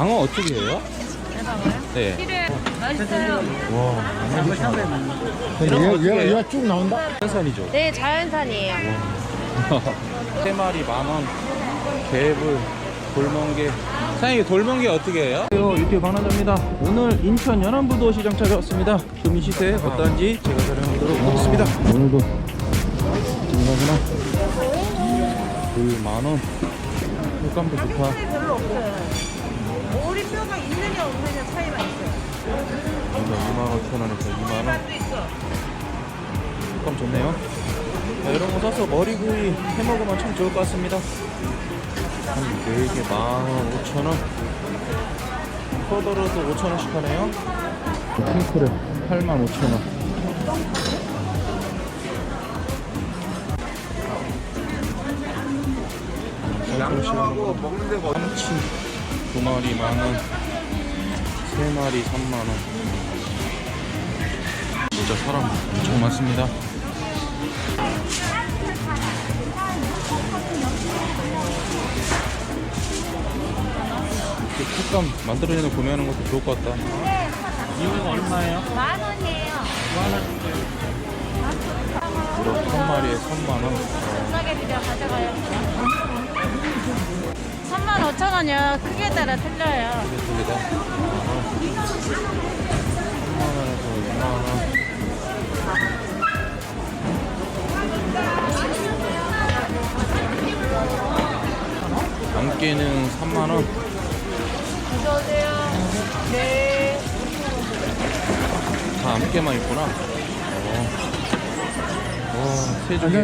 방어 어떻게 해요? 네. 필요해. 맛있어요. 와, 얘가, 어떻게 얘가, 쭉 나온다? 한산이죠. 네, 자연산이에요. 세 마리 만 원. 개불, 돌멍게. 사장님 돌멍게 어떻게 해요? 유튜브 방랑자입니다. 오늘 인천 연안부도 시장 찾아왔습니다. 금이 시세 어떤지 제가 촬영하도록 하겠습니다. 오늘도 인가구나. 불만 원. 물감도 좋다. 별로 없어요. 오리 뼈가 있느냐 없느냐 차이만 있어요. 이거 2만 5천 원에서 2만 원. 또 있어. 물감 좋네요. 자, 이런 거 사서 머리구이 해 먹으면 참 좋을 것 같습니다. 한 4개 15,000원. 포더로도 5,000원씩 하네요. 핑크랩 85,000원. 양념하고 먹는 데가 참치 두 마리 만 원, 세 마리 3만 원. 진짜 사람 엄청 많습니다. 이렇게 촉감 만들어내는 구매하는 것도 좋을 것 같다. 이거 얼마예요? 만 원이에요. 우럭 한 마리에 3만 원. 싸게 드려 가져가요. 3만 5천 원이요. 크기에 따라 틀려요. 두 개다. 3만 원에서 2만 원. 암깨는 3만 원. 어서 오세요. 네. 다 암깨만 있구나. 어. 와, 세종이.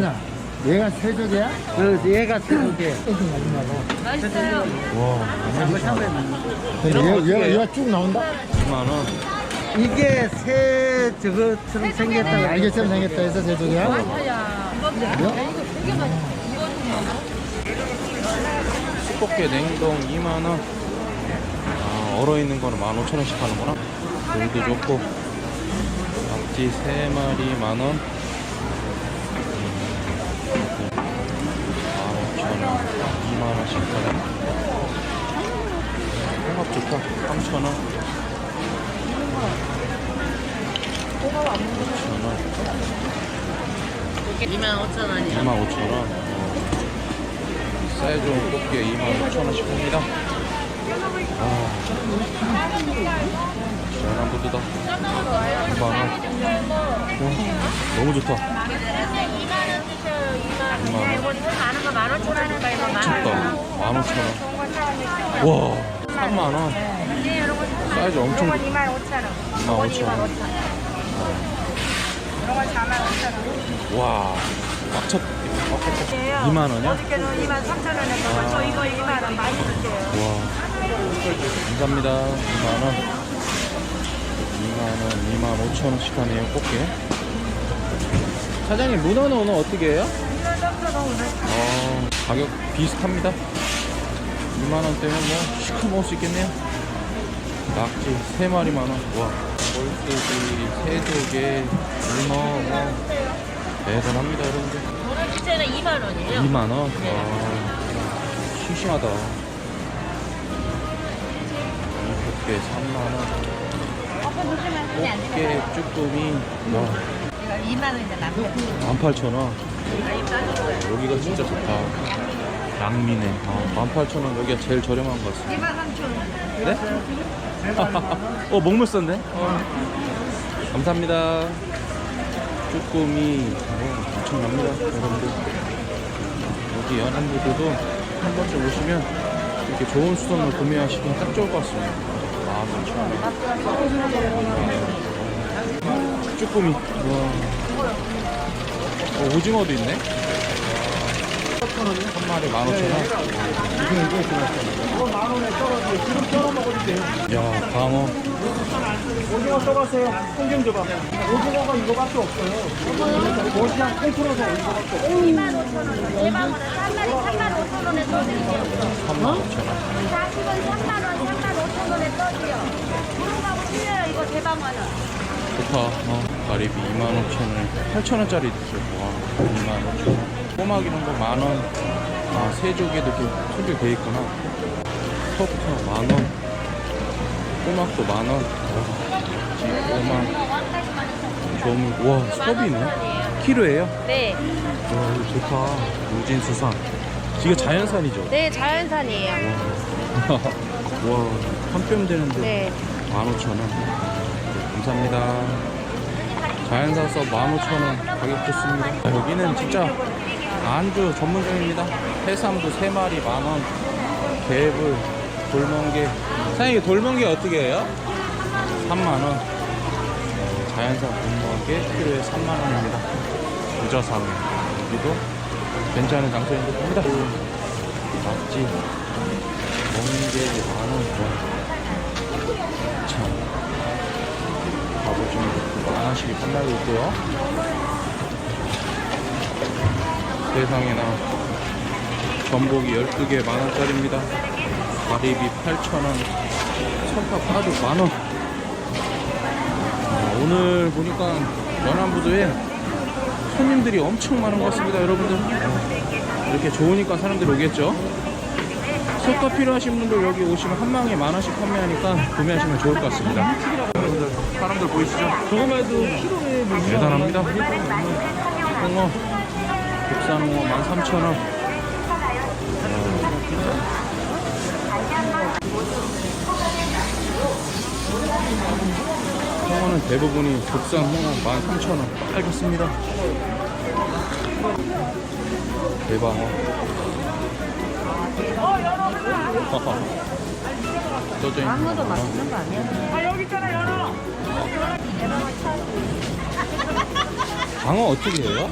얘가 세족이야? 그, 얘가 세족이야. 맛있어요. 와, 근데 얘가, 얘가, 쭉 나온다? 2만 원. 이게 새 저것처럼 생겼다고 날개처럼 생겼다 해서 세족이야? 아야. 이거 되게 맛있어. 쑥볶이 냉동 2만 원. 아, 얼어 있는 거는 15,000원씩 하는구나. 물도 좋고. 낙지 3마리 만 원. 15,000원. 2만 원씩 하네. 홍합 좋다. 3,000원. 5,000원. 2만 5천 원이요. 25,000원. 사이즈 좋은 꽃게 25,000원씩 합니다. 부두다. 2만원. 너무 좋다. 2만 원 주세요. 2만 2만원. 많은 거 15,000원인가 이거 만 미쳤다. 15,000원. 와, 3만원. 네, 이런 거 3만 사이즈 엄청 좋 2만 5천 원. 25,000원. 이런 건 4만 5천 원. 와, 꽉 찼. 꽉 찼다. 이에요. 2만 원이야? 어저께는 2만 3천 원에 아. 저 이거 2만 원 많이 감사합니다. 2만원. 2만원, 2만 5천원씩 하네요, 꽃게. 사장님, 문어는 오늘 어떻게 해요? 어, 가격 비슷합니다. 2만원대면 뭐, 시커 먹을 수 있겠네요. 낙지 3마리만 원. 와, 골소지, 새조개, 문어, 뭐, 대단합니다, 여러분들. 오늘 주제는 2만 원이에요. 2만원? 와, 심심하다. 꽃게 3만원. 꽃게 쭈꾸미, 와, 이거 2만 원인데 남편. 18,000원. 여기가 진짜 좋다. 양미네. 아, 18,000원. 여기가 제일 저렴한 것 같습니다. 2만 3천 원. 네? 어, 먹물싼데? 어. 감사합니다. 쭈꾸미. 어, 엄청납니다. 여러분들. 여기 연안부들도 한 번쯤 오시면 이렇게 좋은 수산물 구매하시기 딱 좋을 것 같습니다. 아, 15,000원. 쭈꾸미. 와. 어, 오징어도 있네. 한 마리 15,000원. 야, 방어. 오징어 떠가세요. 홍경 줘봐. 오징어가 이거밖에 없어요. 도시락 콩풀어서 이거밖에 없어요. 2만 5천 원. 대방어는 한 마리 3만 5천 원에 떠드릴게요. 35,000원. 40은 3만 원, 3만 5천 원에 떠드려. 무릎하고 틀려요, 이거 대방어는. 좋다. 어, 가리비 25,000원. 8,000원짜리 있어요. 와, 25,000원. 꼬막 이런 거 만원. 아, 새조개도 이렇게 소개 돼 있구나. 토프 만원. 꼬막도 만 원. 꼬막. 좀, 와, 섭이네. 키로예요? 네. 와, 이거 좋다. 무진수산. 이거 자연산이죠? 네, 자연산이에요. 와, 한 뼘 되는데 네. 15,000원. 네, 감사합니다. 자연산서 15,000원 가격 좋습니다. 자, 여기는 진짜 안주 전문점입니다. 해삼도 3마리 만원, 개불, 돌멍게. 사장님, 돌멍게 어떻게 해요? 3만원. 자연산 돌멍게 키로에 3만원입니다. 부저상해. 여기도 괜찮은 장소인데 봅니다. 낙지, 멍게 만원. 참. 갑오징어 만원씩이 판매하고 있고요. 세상에나 전복이 12개 만원짜리입니다. 가리비 8,000원, 석파 파도 만원. 아, 오늘 보니까 연안부두에 손님들이 엄청 많은 것 같습니다, 여러분들. 이렇게 좋으니까 사람들이 오겠죠? 석가 필요하신 분들 여기 오시면 한 망에 만 원씩 판매하니까 구매하시면 좋을 것 같습니다. 여러분들 사람들 보이시죠? 저거만 해도 키로에 뭐 대단합니다. 홍어 국산 홍어 13,000원. 홍어는 대부분이 국산 홍어 13,000원. 알겠습니다. 대방어. 떠져 있는 아무도 거. 맛있는 거 아니야? 방어 어떻게 해요?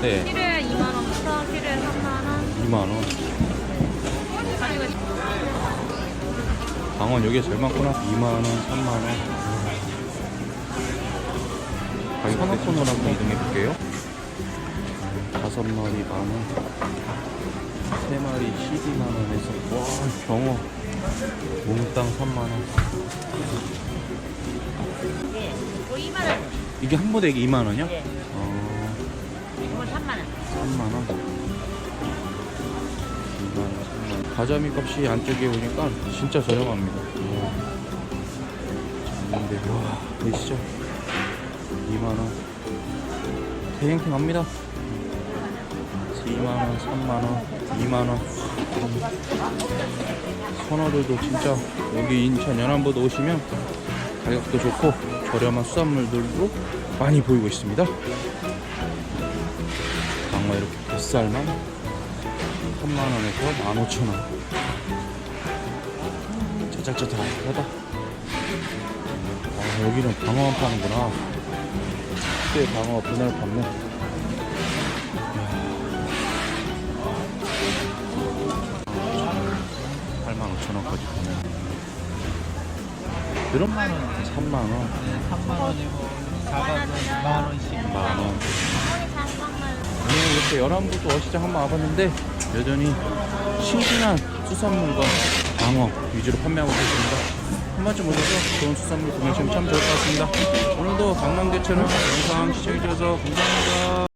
네, 키로에 2만 원부터 키로에 3만 원. 2만 원. 방어 여기가 제일 많구나. 2만 원, 3만 원. 가격 선호권으로 한번 이동해 볼게요. 다섯 마리 만 원, 세 마리 12만 원에서 와 경어 몽땅 3만 원. 예. 이거 2만 원. 이게 한 부대에 2만 원이요? 예. 어, 이거 3만 원. 3만 원. 2만 원, 3만 원. 가자미 값이 안쪽에 오니까 진짜 저렴합니다. 와. 근데 와 보이시죠? 2만 원. 대행킹 합니다. 2만 원, 3만 원, 2만 원. 선어들도 진짜 여기 인천 연안보도 오시면 가격도 좋고 저렴한 수산물들도 많이 보이고 있습니다. 강어 이렇게 뱃살만 3만원에서 15,000원 짜잘짜잘하다 아 여기는 방어만 파는구나 그때 방어 그날 판매 85,000원까지 파네 그럼 3만원 3만 원이고 작아도 2만 원씩. 만원 오늘 이렇게 열한부터 어시장 한번 와봤는데 여전히 싱싱한 수산물과 방어 위주로 판매하고 계십니다. 한 번쯤 오셔서 좋은 수산물 구매하시면 참 좋을 것 같습니다. 오늘도 강남대처럼 영상 시청해주셔서 감사합니다.